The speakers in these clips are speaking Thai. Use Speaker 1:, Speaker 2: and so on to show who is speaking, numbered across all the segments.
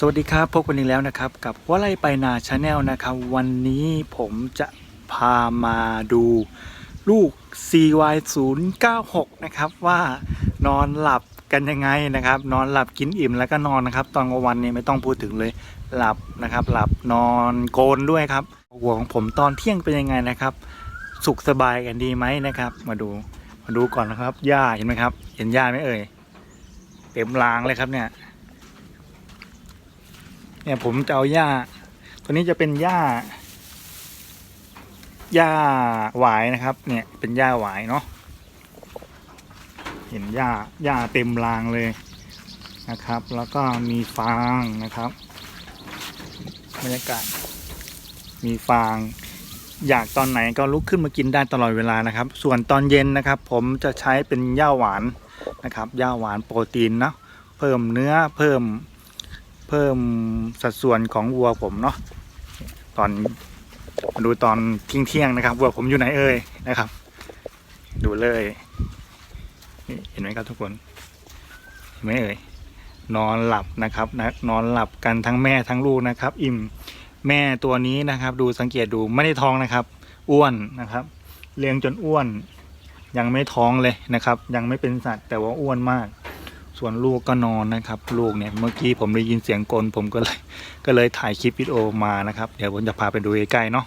Speaker 1: สวัสดีครับพบกันอีกแล้วนะครับ กับว่าไลไปนาชาแนลนะครับ วันนี้ผมจะพามาดูลูก CY 0 9 6 นะครับว่านอนหลับกันยังไงนะครับ นอนหลับกินอิ่มแล้วก็นอนนะครับ ตอนกลางวันเนี่ยไม่ต้องพูดถึงเลยหลับนะครับ หลับนอนโกนด้วยครับหัวของผมตอนเที่ยงเป็นยังไงนะครับ สุขสบายกันดีไหมนะครับ มาดูมาดูก่อนนะครับหญ้าเห็นไหมครับ เห็นหญ้าไหมเอ่ยเต็มรางเลยครับเนี่ย เนี่ยผมจะเอาหญ้า ตัวนี้จะเป็นหญ้า หญ้าหวายนะครับ เนี่ยเป็นหญ้าหวายเนาะ เห็นหญ้าหญ้าเต็มรางเลยนะครับ แล้วก็มีฟางนะครับบรรยากาศ มีฟาง อยากตอนไหนก็ลุกขึ้นมากินได้ตลอดเวลานะครับ ส่วนตอนเย็นนะครับ ผมจะใช้เป็นหญ้าหวานนะครับหญ้าหวานโปรตีนเนาะเพิ่มเนื้อเพิ่ม เพิ่มสัดส่วนของวัวผมเนาะตอนมาดูตอนเที่ยงเที่ยงๆนะครับวัวผมอยู่ไหนเอ่ยนะครับ ดูเลยนี่เห็นไหมครับทุกคนเห็นไหมเอ่ยนอนหลับนะครับนะนอนหลับกันทั้งแม่ทั้งลูกนะครับ อิ่มแม่ตัวนี้นะครับ ดูสังเกตดูไม่ได้ท้องนะครับ อ้วนนะครับ เลี้ยงจนอ้วน ยังไม่ท้องเลยนะครับ ยังไม่เป็นสัตว์แต่ว่าอ้วนมาก ส่วนลูกก็นอนนะครับ ลูกเนี่ยเมื่อกี้ผมได้ยินเสียงกล ผมก็เลยก็เลยถ่ายคลิปวิดีโอมานะครับ เดี๋ยวผมจะพาไปดูใกล้ๆเนาะ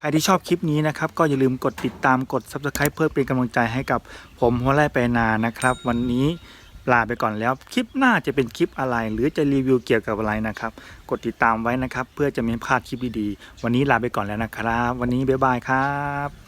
Speaker 1: ใครที่ชอบคลิปนี้นะครับ ก็อย่าลืมกดติดตามกด subscribe เพื่อเป็นกำลังใจให้กับผมหัวไร่ไปนานะครับ วันนี้ลาไปก่อนแล้ว คลิปหน้าจะเป็นคลิปอะไร หรือจะรีวิวเกี่ยวกับอะไรนะครับ กดติดตามไว้นะครับ เพื่อจะไม่พลาดคลิปดีๆ วันนี้ลาไปก่อนแล้วนะครับ วันนี้บ๊ายบายครับ